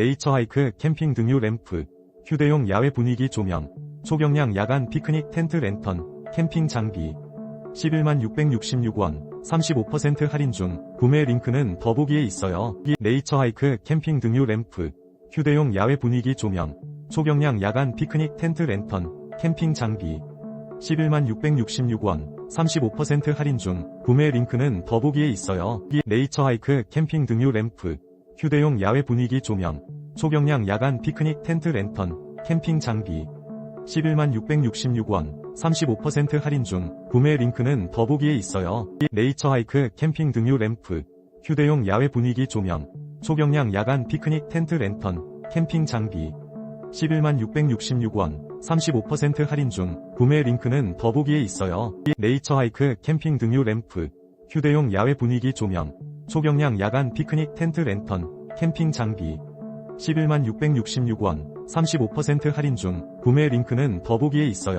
네이처 하이크 캠핑 등유 램프, 휴대용 야외 분위기 조명, 초경량 야간 피크닉 텐트 랜턴, 캠핑 장비. 11만 666원, 35% 할인 중, 구매 링크는 더보기에 있어요. 이 네이처 하이크 캠핑 등유 램프, 휴대용 야외 분위기 조명, 초경량 야간 피크닉 텐트 랜턴, 캠핑 장비. 11만 666원, 35% 할인 중, 구매 링크는 더보기에 있어요. 이 네이처 하이크 캠핑 등유 램프, 휴대용 야외 분위기 조명, 초경량 야간 피크닉 텐트 랜턴, 캠핑 장비. 11만 666원, 35% 할인 중, 구매 링크는 더보기에 있어요. 이 네이처 하이크 캠핑 등유 램프, 휴대용 야외 분위기 조명, 초경량 야간 피크닉 텐트 랜턴, 캠핑 장비. 11만 666원, 35% 할인 중, 구매 링크는 더보기에 있어요. 이 네이처 하이크 캠핑 등유 램프, 휴대용 야외 분위기 조명, 초경량 야간 피크닉 텐트 랜턴, 캠핑 장비. 11만 666원, 35% 할인 중, 구매 링크는 더보기에 있어요.